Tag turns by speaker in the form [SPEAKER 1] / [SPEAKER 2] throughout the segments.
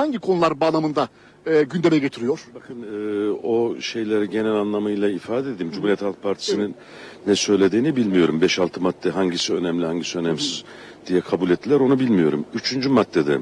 [SPEAKER 1] hangi konular bağlamında e, gündeme getiriyor?
[SPEAKER 2] Bakın e, o şeyleri genel anlamıyla ifade edeyim. Cumhuriyet Halk Partisi'nin ne söylediğini bilmiyorum. 5-6 madde hangisi önemli hangisi önemsiz diye kabul ettiler onu bilmiyorum. Üçüncü maddede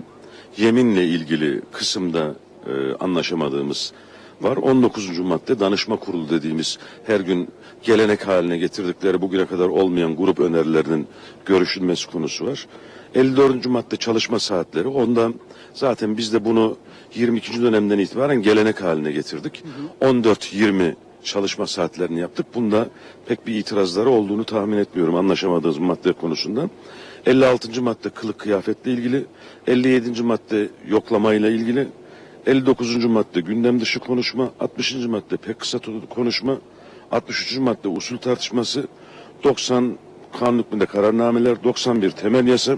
[SPEAKER 2] yeminle ilgili kısımda e, anlaşamadığımız var. 19. madde danışma kurulu dediğimiz her gün gelenek haline getirdikleri bugüne kadar olmayan grup önerilerinin görüşülmesi konusu var. 54. madde çalışma saatleri. Ondan zaten biz de bunu 22. dönemden itibaren gelenek haline getirdik. 14-20 çalışma saatlerini yaptık. Bunda pek bir itirazları olduğunu tahmin etmiyorum anlaşamadığımız madde konusunda. 56. madde kılık kıyafetle ilgili, 57. madde yoklamayla ilgili, 59. madde gündem dışı konuşma, 60. madde pek kısa konuşma, 63. madde usul tartışması, 90 kanun hükmünde kararnameler, 91 temel yasa,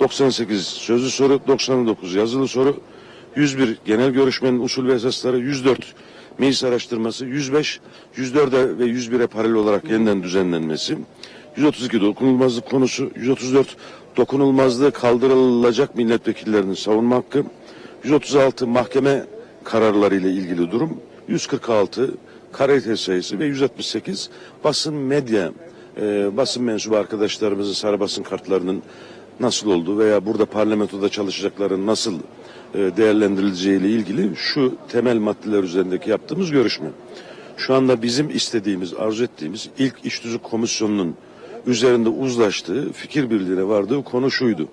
[SPEAKER 2] 98 sözlü soru, 99 yazılı soru, 101 genel görüşmenin usul ve esasları, 104 meclis araştırması, 105 104'e ve 101'e paralel olarak yeniden düzenlenmesi, 132 dokunulmazlık konusu, 134 dokunulmazlığı kaldırılacak milletvekillerinin savunma hakkı, 136 mahkeme kararları ile ilgili durum, 146 karayete sayısı ve 168 basın medya e, basın mensubu arkadaşlarımızın sarı basın kartlarının nasıl olduğu veya burada parlamentoda çalışacakların nasıl e, değerlendirileceği ile ilgili şu temel maddeler üzerindeki yaptığımız görüşme. Şu anda bizim istediğimiz, arzu ettiğimiz ilk iş tüzük komisyonunun üzerinde uzlaştığı, fikir birliğine vardığı konu şuydu.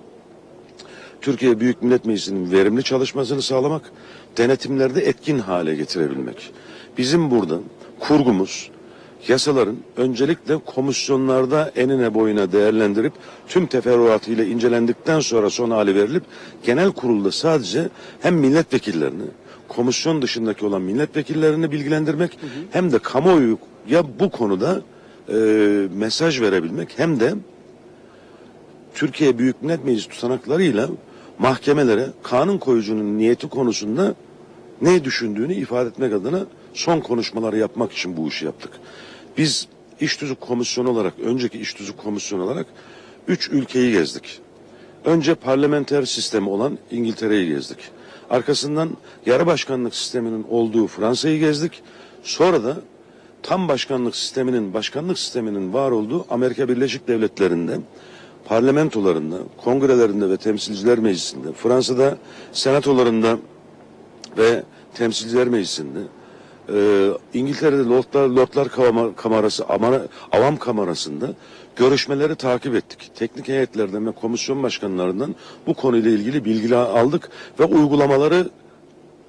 [SPEAKER 2] Türkiye Büyük Millet Meclisi'nin verimli çalışmasını sağlamak, denetimlerde etkin hale getirebilmek. Bizim burada kurgumuz yasaların öncelikle komisyonlarda enine boyuna değerlendirip tüm teferruatıyla incelendikten sonra son hali verilip genel kurulda sadece hem milletvekillerini komisyon dışındaki olan milletvekillerini bilgilendirmek hem de kamuoyu ya bu konuda e, mesaj verebilmek hem de Türkiye Büyük Millet Meclisi tutanaklarıyla mahkemelere kanun koyucunun niyeti konusunda ne düşündüğünü ifade etmek adına son konuşmaları yapmak için bu işi yaptık. Biz iş tüzük komisyonu olarak, önceki iş tüzük komisyonu olarak üç ülkeyi gezdik. Önce parlamenter sistemi olan İngiltere'yi gezdik. Arkasından yarı başkanlık sisteminin olduğu Fransa'yı gezdik. Sonra da tam başkanlık sisteminin, başkanlık sisteminin var olduğu Amerika Birleşik Devletleri'nde parlamentolarında, kongrelerinde ve temsilciler meclisinde, Fransa'da senatolarında ve temsilciler meclisinde, e, İngiltere'de Lordlar, Lordlar Kamerası, Amara- Avam Kamerası'nda görüşmeleri takip ettik. Teknik heyetlerden ve komisyon başkanlarından bu konuyla ilgili bilgiler aldık ve uygulamaları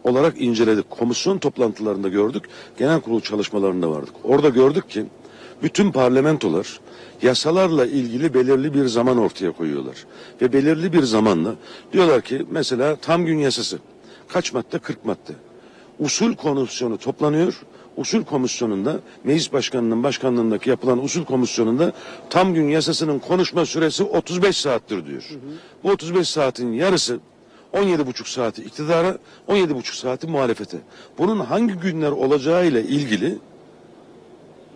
[SPEAKER 2] olarak inceledik. Komisyon toplantılarında gördük. Genel kurul çalışmalarında vardık. Orada gördük ki bütün parlamentolar yasalarla ilgili belirli bir zaman ortaya koyuyorlar. Ve belirli bir zamanla diyorlar ki mesela tam gün yasası. Kaç madde? 40 madde. Usul komisyonu toplanıyor. Usul komisyonunda meclis başkanının başkanlığındaki yapılan usul komisyonunda tam gün yasasının konuşma süresi 35 saattir diyor. Bu 35 saatin yarısı 17,5 saati iktidara, 17,5 saati muhalefete. Bunun hangi günler olacağıyla ilgili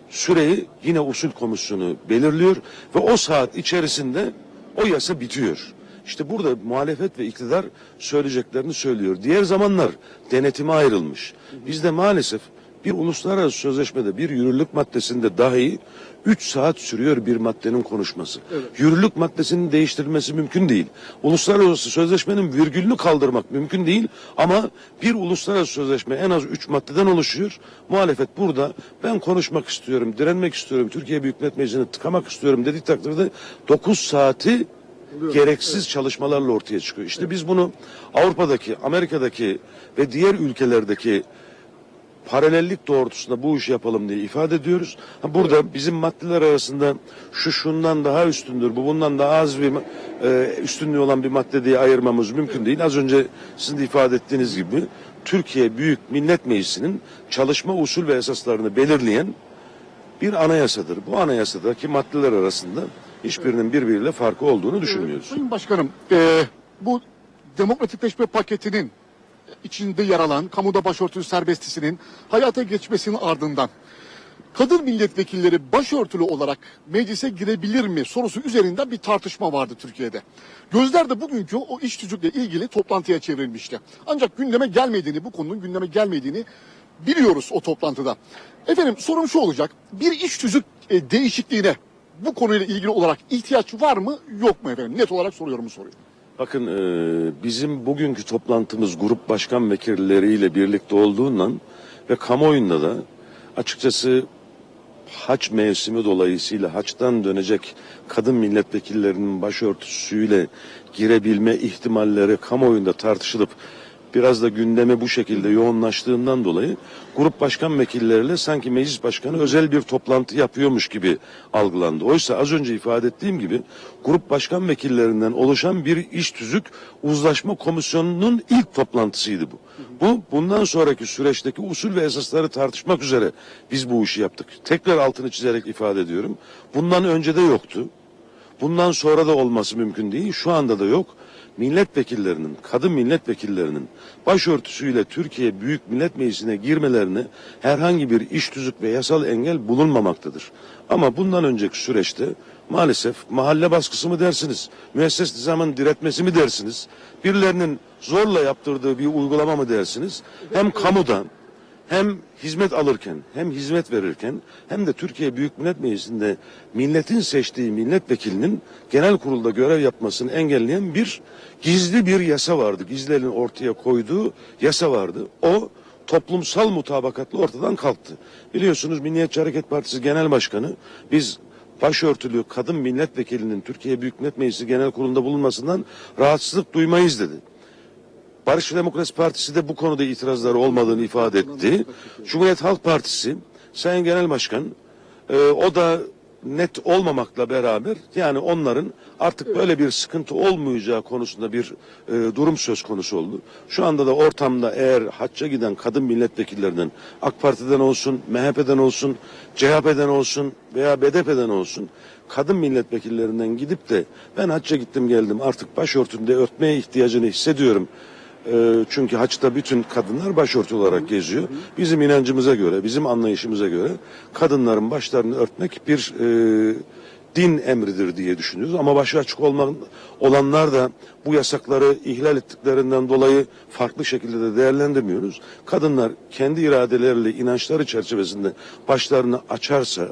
[SPEAKER 2] süreyi yine usul komisyonu belirliyor ve o saat içerisinde o yasa bitiyor. İşte burada muhalefet ve iktidar söyleyeceklerini söylüyor. Diğer zamanlar denetime ayrılmış. Bizde maalesef bir uluslararası sözleşmede bir yürürlük maddesinde dahi 3 saat sürüyor bir maddenin konuşması. Yürürlük maddesinin değiştirilmesi mümkün değil. Uluslararası sözleşmenin virgülünü kaldırmak mümkün değil ama bir uluslararası sözleşme en az 3 maddeden oluşuyor. Muhalefet burada ben konuşmak istiyorum, direnmek istiyorum, Türkiye Büyük Millet Meclisi'ni tıkamak istiyorum dediği takdirde 9 saati gereksiz çalışmalarla ortaya çıkıyor. İşte biz bunu Avrupa'daki, Amerika'daki ve diğer ülkelerdeki paralellik doğrultusunda bu işi yapalım diye ifade ediyoruz. Ha burada bizim maddeler arasında şu şundan daha üstündür, bu bundan daha az bir e, üstünlüğü olan bir madde diye ayırmamız mümkün değil. Az önce sizin de ifade ettiğiniz gibi Türkiye Büyük Millet Meclisi'nin çalışma usul ve esaslarını belirleyen bir anayasadır. Bu anayasadaki maddeler arasında hiçbirinin birbiriyle farkı olduğunu düşünmüyoruz.
[SPEAKER 1] Sayın Başkanım, e, bu demokratikleşme paketinin içinde yer alan kamuda başörtüsü serbestisinin hayata geçmesinin ardından kadın milletvekilleri başörtülü olarak meclise girebilir mi sorusu üzerinden bir tartışma vardı Türkiye'de. Gözler de bugünkü o iş tüzükle ilgili toplantıya çevrilmişti. Ancak gündeme gelmediğini, bu konunun gündeme gelmediğini biliyoruz o toplantıda. Efendim sorum şu olacak. Bir iş tüzük e, değişikliğine bu konuyla ilgili olarak ihtiyaç var mı yok mu efendim? Net olarak soruyorum bu soruyu.
[SPEAKER 2] Bakın e, bizim bugünkü toplantımız grup başkan vekilleriyle birlikte olduğundan ve kamuoyunda da açıkçası haç mevsimi dolayısıyla haçtan dönecek kadın milletvekillerinin başörtüsüyle girebilme ihtimalleri kamuoyunda tartışılıp biraz da gündeme bu şekilde yoğunlaştığından dolayı grup başkan vekilleriyle sanki meclis başkanı özel bir toplantı yapıyormuş gibi algılandı. Oysa az önce ifade ettiğim gibi grup başkan vekillerinden oluşan bir iş tüzük uzlaşma komisyonunun ilk toplantısıydı bu. Bu bundan sonraki süreçteki usul ve esasları tartışmak üzere biz bu işi yaptık. Tekrar altını çizerek ifade ediyorum. Bundan önce de yoktu. Bundan sonra da olması mümkün değil. Şu anda da yok. Milletvekillerinin, kadın milletvekillerinin başörtüsüyle Türkiye Büyük Millet Meclisi'ne girmelerine herhangi bir iş tüzük ve yasal engel bulunmamaktadır. Ama bundan önceki süreçte maalesef mahalle baskısı mı dersiniz, müesses nizamın diretmesi mi dersiniz, birilerinin zorla yaptırdığı bir uygulama mı dersiniz, hem kamudan hem hizmet alırken hem hizmet verirken hem de Türkiye Büyük Millet Meclisi'nde milletin seçtiği milletvekilinin genel kurulda görev yapmasını engelleyen bir gizli bir yasa vardı. Gizlilerin ortaya koyduğu yasa vardı. O toplumsal mutabakatla ortadan kalktı. Biliyorsunuz Milliyetçi Hareket Partisi Genel Başkanı biz başörtülü kadın milletvekilinin Türkiye Büyük Millet Meclisi Genel Kurulu'nda bulunmasından rahatsızlık duymayız dedi. Barış ve Demokrasi Partisi de bu konuda itirazları olmadığını ifade etti. Cumhuriyet Halk Partisi, Sayın Genel Başkan, e, o da net olmamakla beraber yani onların artık böyle bir sıkıntı olmayacağı konusunda bir e, durum söz konusu oldu. Şu anda da ortamda eğer hacca giden kadın milletvekillerinden AK Parti'den olsun, MHP'den olsun, CHP'den olsun veya BDP'den olsun kadın milletvekillerinden gidip de ben hacca gittim geldim artık başörtümde örtmeye ihtiyacını hissediyorum. Ee, çünkü haçta bütün kadınlar başörtü olarak geziyor. Bizim inancımıza göre, bizim anlayışımıza göre kadınların başlarını örtmek bir e, din emridir diye düşünüyoruz. Ama başı açık olman, olanlar da bu yasakları ihlal ettiklerinden dolayı farklı şekilde de değerlendirmiyoruz. Kadınlar kendi iradeleriyle inançları çerçevesinde başlarını açarsa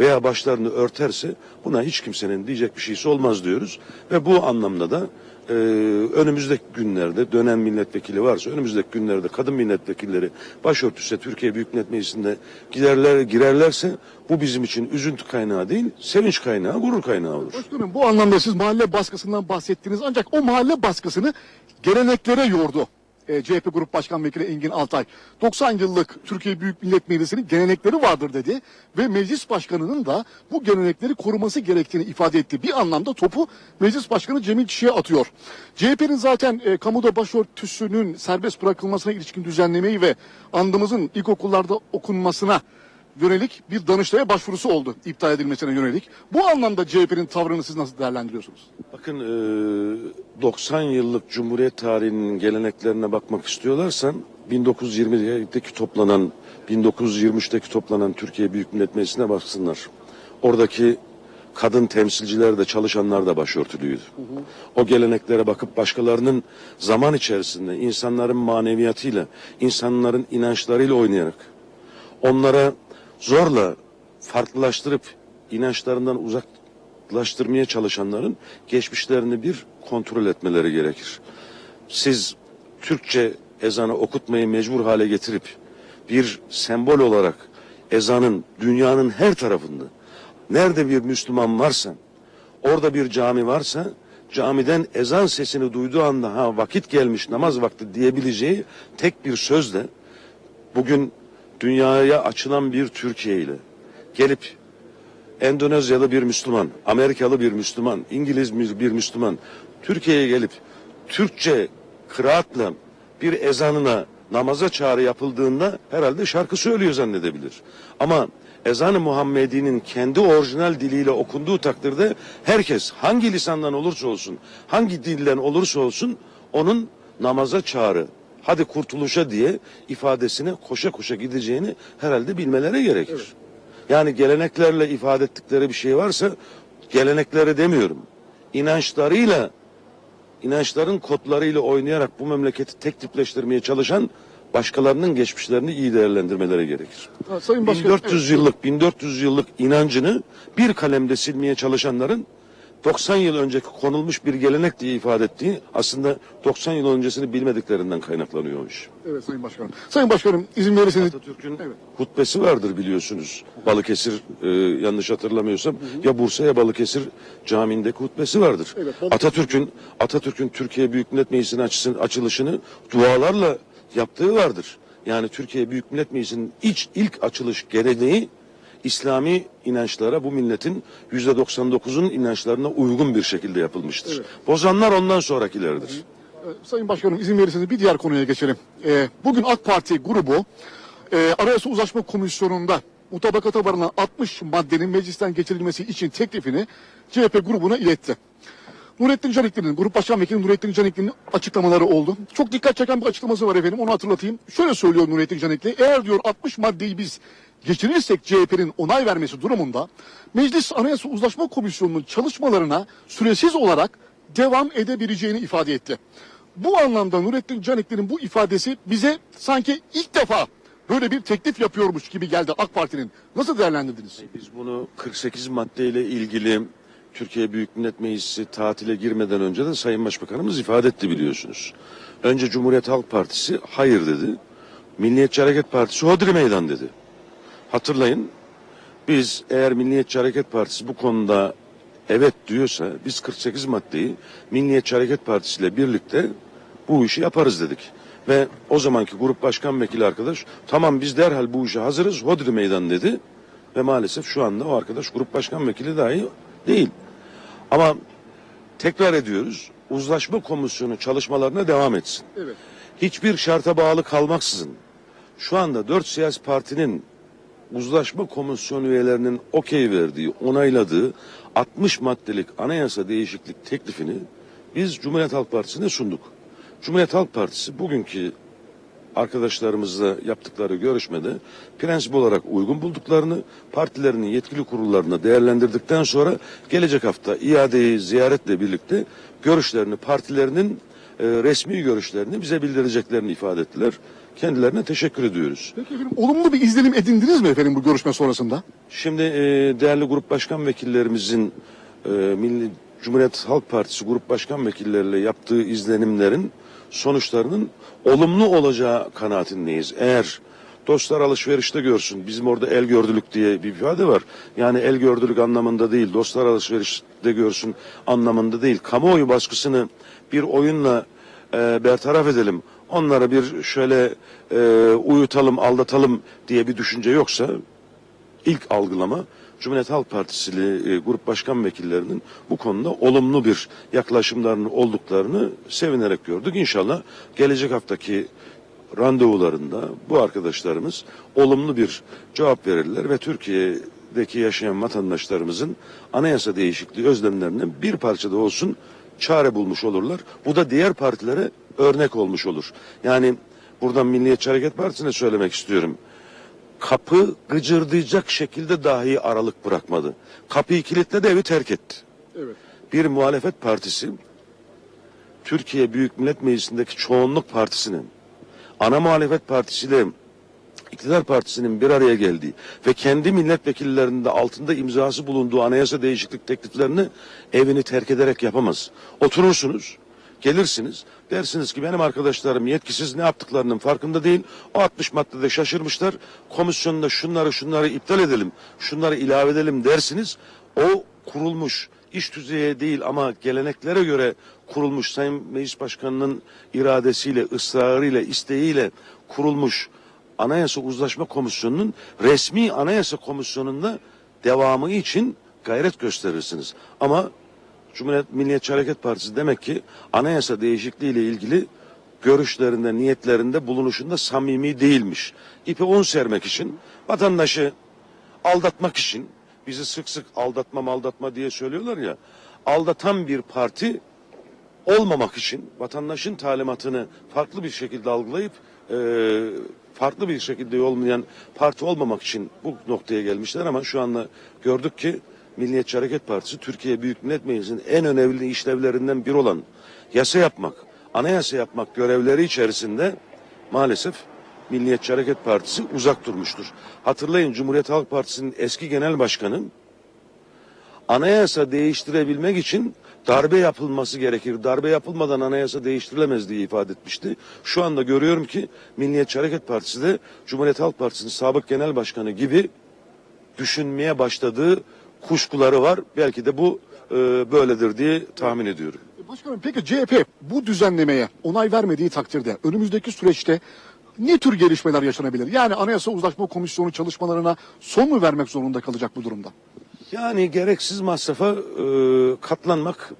[SPEAKER 2] veya başlarını örterse buna hiç kimsenin diyecek bir şeysi olmaz diyoruz. Ve bu anlamda da e, önümüzdeki günlerde dönen milletvekili varsa önümüzdeki günlerde kadın milletvekilleri başörtüsü Türkiye Büyük Millet Meclisi'nde giderler, girerlerse bu bizim için üzüntü kaynağı değil, sevinç kaynağı, gurur kaynağı olur.
[SPEAKER 1] Başkanım bu anlamda siz mahalle baskısından bahsettiniz ancak o mahalle baskısını geleneklere yordu. E, CHP Grup Başkan Vekili Engin Altay. 90 yıllık Türkiye Büyük Millet Meclisi'nin gelenekleri vardır dedi ve meclis başkanının da bu gelenekleri koruması gerektiğini ifade etti. Bir anlamda topu meclis başkanı Cemil Çiçek'e atıyor. CHP'nin zaten e, kamuda başörtüsünün serbest bırakılmasına ilişkin düzenlemeyi ve andımızın ilkokullarda okunmasına yönelik bir danıştaya başvurusu oldu iptal edilmesine yönelik. Bu anlamda CHP'nin tavrını siz nasıl değerlendiriyorsunuz?
[SPEAKER 2] Bakın e, 90 yıllık Cumhuriyet tarihinin geleneklerine bakmak istiyorlarsan 1920'deki toplanan 1923'teki toplanan Türkiye Büyük Millet Meclisi'ne baksınlar. Oradaki kadın temsilciler de çalışanlar da başörtülüydü. O geleneklere bakıp başkalarının zaman içerisinde insanların maneviyatıyla, insanların inançlarıyla oynayarak onlara zorla farklılaştırıp inançlarından uzaklaştırmaya çalışanların geçmişlerini bir kontrol etmeleri gerekir. Siz Türkçe ezanı okutmayı mecbur hale getirip bir sembol olarak ezanın dünyanın her tarafında nerede bir Müslüman varsa orada bir cami varsa camiden ezan sesini duyduğu anda ha vakit gelmiş namaz vakti diyebileceği tek bir sözle bugün dünyaya açılan bir Türkiye ile gelip Endonezyalı bir Müslüman, Amerikalı bir Müslüman, İngiliz bir Müslüman Türkiye'ye gelip Türkçe kıraatla bir ezanına namaza çağrı yapıldığında herhalde şarkı söylüyor zannedebilir. Ama ezan-ı Muhammedi'nin kendi orijinal diliyle okunduğu takdirde herkes hangi lisandan olursa olsun, hangi dilden olursa olsun onun namaza çağrı, hadi kurtuluşa diye ifadesine koşa koşa gideceğini herhalde bilmeleri gerekir. Yani geleneklerle ifade ettikleri bir şey varsa gelenekleri demiyorum. İnançlarıyla inançların kodlarıyla oynayarak bu memleketi tek tipleştirmeye çalışan başkalarının geçmişlerini iyi değerlendirmeleri gerekir.
[SPEAKER 1] Ha, Sayın Başkan,
[SPEAKER 2] 1400
[SPEAKER 1] evet.
[SPEAKER 2] yıllık 1400 yıllık inancını bir kalemde silmeye çalışanların 90 yıl önceki konulmuş bir gelenek diye ifade ettiği aslında 90 yıl öncesini bilmediklerinden kaynaklanıyor iş.
[SPEAKER 1] Evet Sayın Başkanım. Sayın Başkanım izin verirseniz
[SPEAKER 2] Atatürk'ün
[SPEAKER 1] Evet.
[SPEAKER 2] hutbesi vardır biliyorsunuz. Balıkesir e, yanlış hatırlamıyorsam ya Bursa ya Balıkesir camiindeki hutbesi vardır.
[SPEAKER 1] Evet,
[SPEAKER 2] Atatürk'ün Atatürk'ün Türkiye Büyük Millet Meclisi'nin açılışını dualarla yaptığı vardır. Yani Türkiye Büyük Millet Meclisi'nin iç ilk açılış geleneği İslami inançlara bu milletin yüzde 99'un inançlarına uygun bir şekilde yapılmıştır.
[SPEAKER 1] Evet.
[SPEAKER 2] Bozanlar ondan sonrakilerdir.
[SPEAKER 1] Ee, Sayın Başkanım izin verirseniz bir diğer konuya geçelim. Ee, bugün AK Parti grubu e, Anayasa Uzlaşma Komisyonu'nda mutabakata varılan 60 maddenin meclisten geçirilmesi için teklifini CHP grubuna iletti. Nurettin Canikli'nin, Grup Başkan Vekili Nurettin Canikli'nin açıklamaları oldu. Çok dikkat çeken bir açıklaması var efendim, onu hatırlatayım. Şöyle söylüyor Nurettin Canikli, eğer diyor 60 maddeyi biz geçirirsek CHP'nin onay vermesi durumunda, Meclis Anayasa Uzlaşma Komisyonu'nun çalışmalarına süresiz olarak devam edebileceğini ifade etti. Bu anlamda Nurettin Canikli'nin bu ifadesi bize sanki ilk defa böyle bir teklif yapıyormuş gibi geldi AK Parti'nin. Nasıl değerlendirdiniz?
[SPEAKER 2] Biz bunu 48 maddeyle ilgili Türkiye Büyük Millet Meclisi tatile girmeden önce de Sayın Başbakanımız ifade etti biliyorsunuz. Önce Cumhuriyet Halk Partisi hayır dedi. Milliyetçi Hareket Partisi hodri meydan dedi. Hatırlayın biz eğer Milliyetçi Hareket Partisi bu konuda evet diyorsa biz 48 maddeyi Milliyetçi Hareket Partisi ile birlikte bu işi yaparız dedik. Ve o zamanki grup başkan vekili arkadaş tamam biz derhal bu işe hazırız hodri meydan dedi. Ve maalesef şu anda o arkadaş grup başkan vekili dahi değil. Ama tekrar ediyoruz uzlaşma komisyonu çalışmalarına devam etsin.
[SPEAKER 1] Evet.
[SPEAKER 2] Hiçbir şarta bağlı kalmaksızın şu anda dört siyasi partinin uzlaşma komisyonu üyelerinin okey verdiği, onayladığı 60 maddelik anayasa değişiklik teklifini biz Cumhuriyet Halk Partisi'ne sunduk. Cumhuriyet Halk Partisi bugünkü arkadaşlarımızla yaptıkları görüşmede prensip olarak uygun bulduklarını partilerinin yetkili kurullarına değerlendirdikten sonra gelecek hafta iadeyi ziyaretle birlikte görüşlerini partilerinin e, resmi görüşlerini bize bildireceklerini ifade ettiler. Kendilerine teşekkür ediyoruz.
[SPEAKER 1] Peki efendim olumlu bir izlenim edindiniz mi efendim bu görüşme sonrasında?
[SPEAKER 2] Şimdi e, değerli grup başkan vekillerimizin e, Milli Cumhuriyet Halk Partisi grup başkan vekilleriyle yaptığı izlenimlerin sonuçlarının olumlu olacağı kanaatindeyiz. Eğer dostlar alışverişte görsün. Bizim orada el gördülük diye bir ifade var. Yani el gördülük anlamında değil, dostlar alışverişte görsün anlamında değil. Kamuoyu baskısını bir oyunla e, bertaraf edelim. Onlara bir şöyle e, uyutalım, aldatalım diye bir düşünce yoksa ilk algılama Cumhuriyet Halk Partisi'li e, grup başkan vekillerinin bu konuda olumlu bir yaklaşımlarının olduklarını sevinerek gördük. İnşallah gelecek haftaki randevularında bu arkadaşlarımız olumlu bir cevap verirler ve Türkiye'deki yaşayan vatandaşlarımızın anayasa değişikliği özlemlerine bir parça da olsun çare bulmuş olurlar. Bu da diğer partilere örnek olmuş olur. Yani buradan Milliyetçi Hareket Partisi'ne söylemek istiyorum kapı gıcırdayacak şekilde dahi aralık bırakmadı. Kapıyı kilitledi evi terk etti.
[SPEAKER 1] Evet.
[SPEAKER 2] Bir muhalefet partisi Türkiye Büyük Millet Meclisi'ndeki çoğunluk partisinin ana muhalefet partisiyle iktidar partisinin bir araya geldiği ve kendi milletvekillerinin de altında imzası bulunduğu anayasa değişiklik tekliflerini evini terk ederek yapamaz. Oturursunuz, gelirsiniz, dersiniz ki benim arkadaşlarım yetkisiz ne yaptıklarının farkında değil. O 60 maddede şaşırmışlar. Komisyonda şunları şunları iptal edelim, şunları ilave edelim dersiniz. O kurulmuş iş düzeye değil ama geleneklere göre kurulmuş Sayın Meclis Başkanı'nın iradesiyle, ısrarıyla, isteğiyle kurulmuş Anayasa Uzlaşma Komisyonu'nun resmi Anayasa Komisyonu'nda devamı için gayret gösterirsiniz. Ama Cumhuriyet Milliyetçi Hareket Partisi demek ki anayasa değişikliği ile ilgili görüşlerinde, niyetlerinde, bulunuşunda samimi değilmiş. İpi un sermek için, vatandaşı aldatmak için, bizi sık sık aldatma aldatma diye söylüyorlar ya, aldatan bir parti olmamak için vatandaşın talimatını farklı bir şekilde algılayıp e, farklı bir şekilde olmayan parti olmamak için bu noktaya gelmişler ama şu anda gördük ki Milliyetçi Hareket Partisi Türkiye Büyük Millet Meclisi'nin en önemli işlevlerinden biri olan yasa yapmak, anayasa yapmak görevleri içerisinde maalesef Milliyetçi Hareket Partisi uzak durmuştur. Hatırlayın Cumhuriyet Halk Partisi'nin eski genel başkanı anayasa değiştirebilmek için darbe yapılması gerekir. Darbe yapılmadan anayasa değiştirilemez diye ifade etmişti. Şu anda görüyorum ki Milliyetçi Hareket Partisi de Cumhuriyet Halk Partisi'nin sabık genel başkanı gibi düşünmeye başladığı kuşkuları var. Belki de bu e, böyledir diye tahmin ediyorum.
[SPEAKER 1] Başkanım peki CHP bu düzenlemeye onay vermediği takdirde önümüzdeki süreçte ne tür gelişmeler yaşanabilir? Yani Anayasa Uzlaşma Komisyonu çalışmalarına son mu vermek zorunda kalacak bu durumda?
[SPEAKER 2] Yani gereksiz masrafa e, katlanmak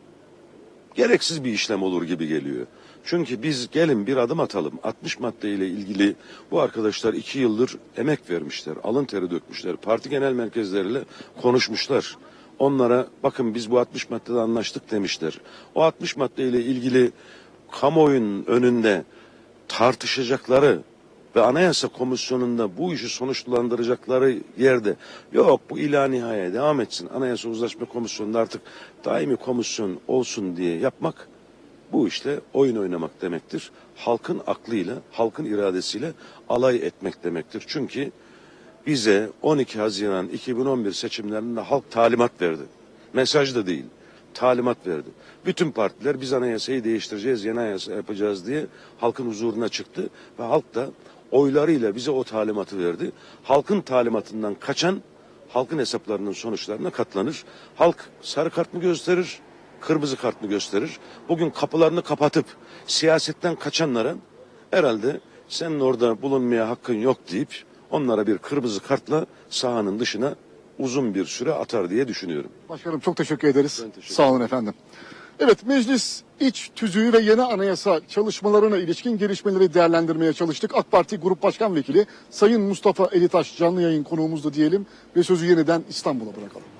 [SPEAKER 2] gereksiz bir işlem olur gibi geliyor. Çünkü biz gelin bir adım atalım. 60 maddeyle ilgili bu arkadaşlar iki yıldır emek vermişler, alın teri dökmüşler, parti genel merkezleriyle konuşmuşlar. Onlara bakın biz bu 60 maddede anlaştık demişler. O 60 maddeyle ilgili kamuoyunun önünde tartışacakları ve Anayasa Komisyonu'nda bu işi sonuçlandıracakları yerde yok bu ila nihaya devam etsin. Anayasa Uzlaşma Komisyonu'nda artık daimi komisyon olsun diye yapmak bu işte oyun oynamak demektir. Halkın aklıyla, halkın iradesiyle alay etmek demektir. Çünkü bize 12 Haziran 2011 seçimlerinde halk talimat verdi. Mesaj da değil, talimat verdi. Bütün partiler biz anayasayı değiştireceğiz, yeni anayasa yapacağız diye halkın huzuruna çıktı. Ve halk da oylarıyla bize o talimatı verdi. Halkın talimatından kaçan halkın hesaplarının sonuçlarına katlanır. Halk sarı kart mı gösterir, kırmızı kart mı gösterir? Bugün kapılarını kapatıp siyasetten kaçanlara herhalde senin orada bulunmaya hakkın yok deyip onlara bir kırmızı kartla sahanın dışına uzun bir süre atar diye düşünüyorum.
[SPEAKER 1] Başkanım çok teşekkür ederiz.
[SPEAKER 2] Ben teşekkür
[SPEAKER 1] Sağ olun efendim. Evet meclis iç tüzüğü ve yeni anayasa çalışmalarına ilişkin gelişmeleri değerlendirmeye çalıştık. AK Parti Grup Başkan Vekili Sayın Mustafa Elitaş canlı yayın konuğumuzdu diyelim ve sözü yeniden İstanbul'a bırakalım.